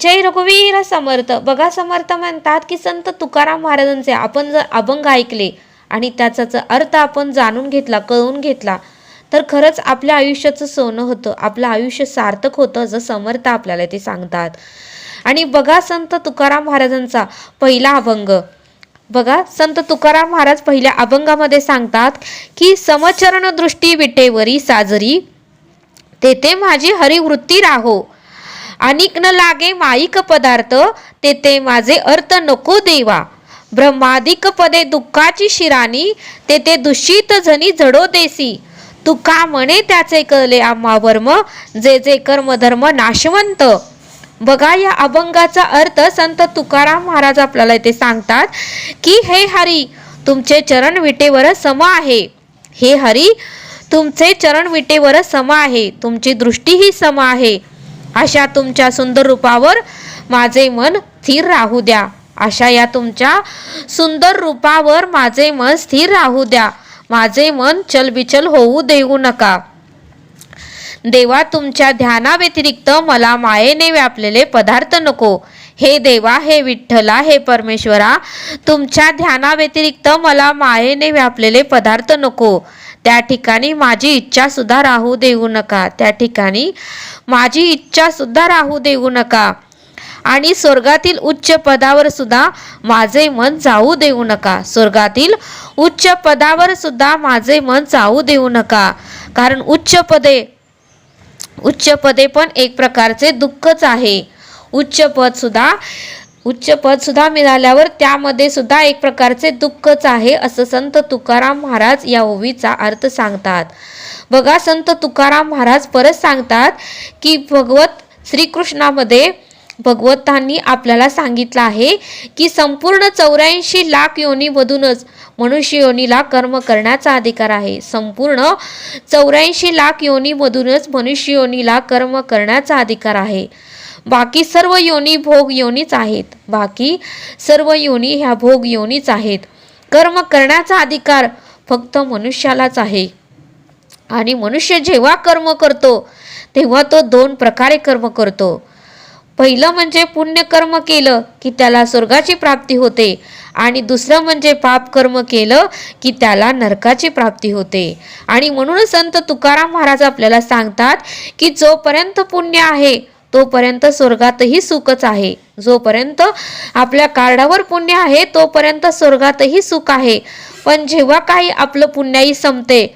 जय रघुवीर समर्थ. बघा समर्थ म्हणतात की संत तुकाराम महाराजांचे आपण जर अभंग ऐकले आणि त्याचा अर्थ आपण जाणून घेतला कळून घेतला तर खरंच आपल्या आयुष्याचं सोनं होतं. आपलं आयुष्य सार्थक होतं असं समर्थ आपल्याला ते सांगतात. आणि बघा संत तुकाराम महाराजांचा पहिला अभंग. बघा संत तुकाराम महाराज पहिल्या अभंगामध्ये सांगतात की समचरण दृष्टी विटेवरी साजरी तेथे माझी हरिवृत्ती राहो. अनिक न लागे माईक पदार्थ तेथे माझे अर्थ नको देवा. ब्रह्मादिक पदे दुःखाची शिराणी तेथे दूषित झनी जडो देसी. तुका म्हणे त्याचे कळले आम्हा वर्म जे जे कर्म धर्म नाशवंत. बघा या अभंगाचा अर्थ संत तुकाराम महाराज आपल्याला इथे सांगतात की हे हरी तुमचे चरण विटेवर सम आहे. हे हरी तुमचे चरण विटेवर सम आहे. तुमची दृष्टी ही सम आहे. अशा तुमच्या सुंदर रूपावर माझे मन स्थिर राहू द्या. अशा या तुमच्या सुंदर रूपावर माझे मन स्थिर राहू द्या. माझे मन चलबिचल होऊ देऊ नका. देवा तुमच्या ध्यानाव्यतिरिक्त मला मायेने व्यापलेले पदार्थ नको. हे देवा हे विठ्ठला हे परमेश्वरा तुमच्या ध्यानाव्यतिरिक्त मला मायेने व्यापलेले पदार्थ नको. त्या ठिकाणी माझी इच्छा सुद्धा राहू देऊ नका. त्या ठिकाणी माझी इच्छा सुद्धा राहू देऊ नका. आणि स्वर्गातील उच्च पदावर सुद्धा माझे मन जाऊ देऊ नका. स्वर्गातील उच्च पदावर सुद्धा माझे मन जाऊ देऊ नका. कारण उच्च पदे उच्च पदे पण एक प्रकारचे दुःखच आहे. उच्च पद सुद्धा उच्च पद सुद्धा मिळाल्यावर त्यामध्ये सुद्धा एक प्रकारचे दुःखच आहे असं संत तुकाराम महाराज या ओवीचा अर्थ सांगतात. बघा संत तुकाराम महाराज परत सांगतात की भगवत श्रीकृष्णामध्ये भगवतांनी आपल्याला सांगितलं आहे की संपूर्ण चौऱ्याऐंशी लाख योनीमधूनच मनुष्य योनीला कर्म करण्याचा अधिकार आहे. संपूर्ण चौऱ्याऐंशी लाख योनीमधूनच मनुष्य योनीला कर्म करण्याचा अधिकार आहे. बाकी सर्व योनी भोग योनीच आहेत. बाकी सर्व योनी ह्या भोग योनीच आहेत. कर्म करण्याचा अधिकार फक्त मनुष्यालाच आहे. आणि मनुष्य जेव्हा कर्म करतो तेव्हा तो दोन प्रकारे कर्म करतो. पहिलं म्हणजे पुण्यकर्म केलं की त्याला स्वर्गाची प्राप्ती होते आणि दुसरं म्हणजे पाप कर्म केलं की त्याला नरकाची प्राप्ती होते. आणि म्हणूनच संत तुकाराम महाराज आपल्याला सांगतात की जोपर्यंत पुण्य आहे तोपर्यंत स्वर्गातही सुखच आहे. जोपर्यंत आपल्या कार्डावर पुण्य आहे तोपर्यंत स्वर्गातही सुख आहे. पण जेव्हा काही आपलं पुण्याई संपते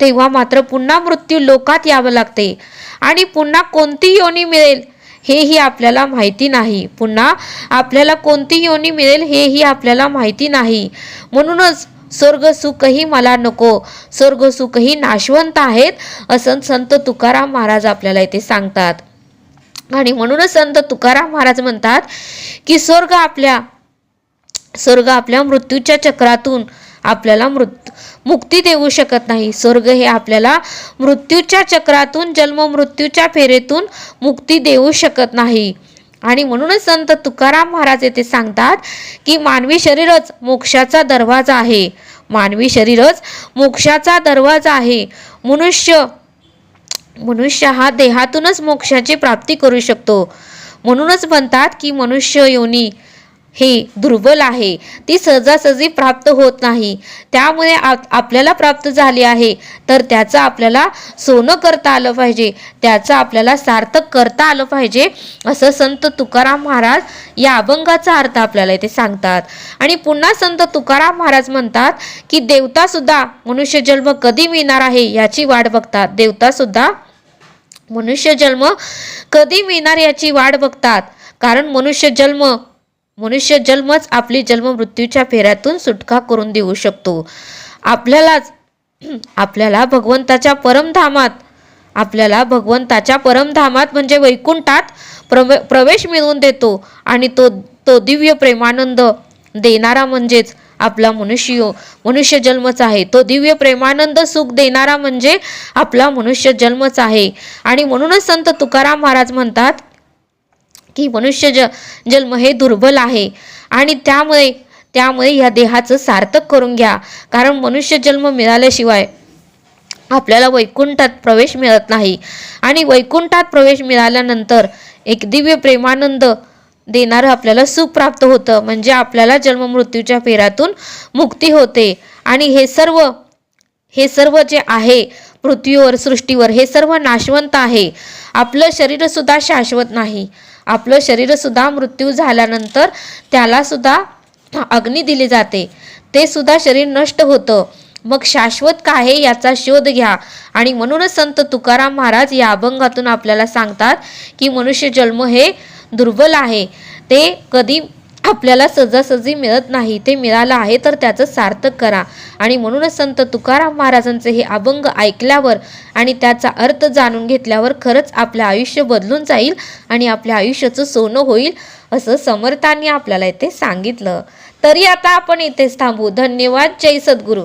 तेव्हा मात्र पुन्हा मृत्यू लोकात यावं लागते. आणि पुन्हा कोणती योनी मिळेल हेही आपल्याला माहिती नाही. पुन्हा आपल्याला कोणती योनी मिळेल हेही आपल्याला माहिती नाही. म्हणूनच स्वर्ग सुखही मला नको. स्वर्ग सुखही नाशवंत आहेत असं संत तुकाराम महाराज आपल्याला इथे सांगतात. आणि म्हणूनच संत तुकाराम महाराज म्हणतात की स्वर्ग आपल्या स्वर्ग आपल्या मृत्यूच्या चक्रातून आपल्याला मृत मुक्ती देऊ शकत नाही. स्वर्ग हे आपल्याला मृत्यूच्या चक्रातून जन्म मृत्यूच्या फेरेतून मुक्ती देऊ शकत नाही. आणि म्हणूनच संत तुकाराम महाराज येथे सांगतात की मानवी शरीरच मोक्षाचा दरवाजा आहे. मानवी शरीरच मोक्षाचा दरवाजा आहे. मनुष्य मनुष्य हा देहातूनच मोक्षाची प्राप्ती करू शकतो. म्हणूनच म्हणतात की मनुष्य योनी हे दुर्बल आहे. ती सहजासहजी प्राप्त होत नाही. त्यामुळे आप आपल्याला प्राप्त झाली आहे. तर त्याचं आपल्याला सोनं करता आलं पाहिजे. त्याचं आपल्याला सार्थक करता आलं पाहिजे. असं संत तुकाराम महाराज या अभंगाचा अर्थ आपल्याला इथे सांगतात. आणि पुन्हा संत तुकाराम महाराज म्हणतात की देवतासुद्धा मनुष्य जन्म कधी मिळणार आहे याची वाट बघतात. देवतासुद्धा मनुष्य जन्म कधी मिळणार याची वाट बघतात. कारण मनुष्य जन्म मनुष्य जन्मच आपली जन्म मृत्यूच्या फेऱ्यातून सुटका करून देऊ शकतो. आपल्यालाच आपल्याला भगवंताच्या परमधामात आपल्याला भगवंताच्या परमधामात म्हणजे वैकुंठात प्रवे प्रवेश मिळवून देतो. आणि तो तो दिव्य प्रेमानंद देणारा म्हणजेच आपला मनुष्य मनुष्य जन्मच आहे. तो दिव्य प्रेमानंद सुख देणारा म्हणजे आपला मनुष्य जन्मच आहे. आणि म्हणूनच संत तुकाराम महाराज म्हणतात की मनुष्य ज जन्म हे दुर्बल आहे. आणि त्यामुळे त्यामुळे या देहाचं सार्थक करून घ्या. कारण मनुष्य जन्म मिळाल्याशिवाय आपल्याला वैकुंठात प्रवेश मिळत नाही. आणि वैकुंठात प्रवेश मिळाल्यानंतर एक दिव्य प्रेमानंद देणारं आपल्याला सुख प्राप्त होतं. म्हणजे आपल्याला जन्ममृत्यूच्या फेरातून मुक्ती होते. आणि हे सर्व हे सर्व जे आहे पृथ्वीवर सृष्टीवर हे सर्व नाशवंत आहे. आपलं शरीरसुद्धा शाश्वत नाही. आपलं शरीरसुद्धा मृत्यू झाल्यानंतर त्यालासुद्धा अग्नी दिली जाते. ते सुद्धा शरीर नष्ट होतं. मग शाश्वत काय आहे याचा शोध घ्या. आणि म्हणूनच संत तुकाराम महाराज या अभंगातून आपल्याला सांगतात की मनुष्य जन्म हे दुर्बल आहे. ते कधी आपल्याला सहजासहजी मिळत नाही ते मिळालं आहे तर त्याचं सार्थक करा. आणि म्हणूनच संत तुकाराम महाराजांचे हे अभंग ऐकल्यावर आणि त्याचा अर्थ जाणून घेतल्यावर खरंच आपलं आयुष्य बदलून जाईल आणि आपल्या आयुष्याचं सोनं होईल असं समर्थांनी आपल्याला इथे सांगितलं. तरी आता आपण इथेच थांबू. धन्यवाद. जय सद्गुरू.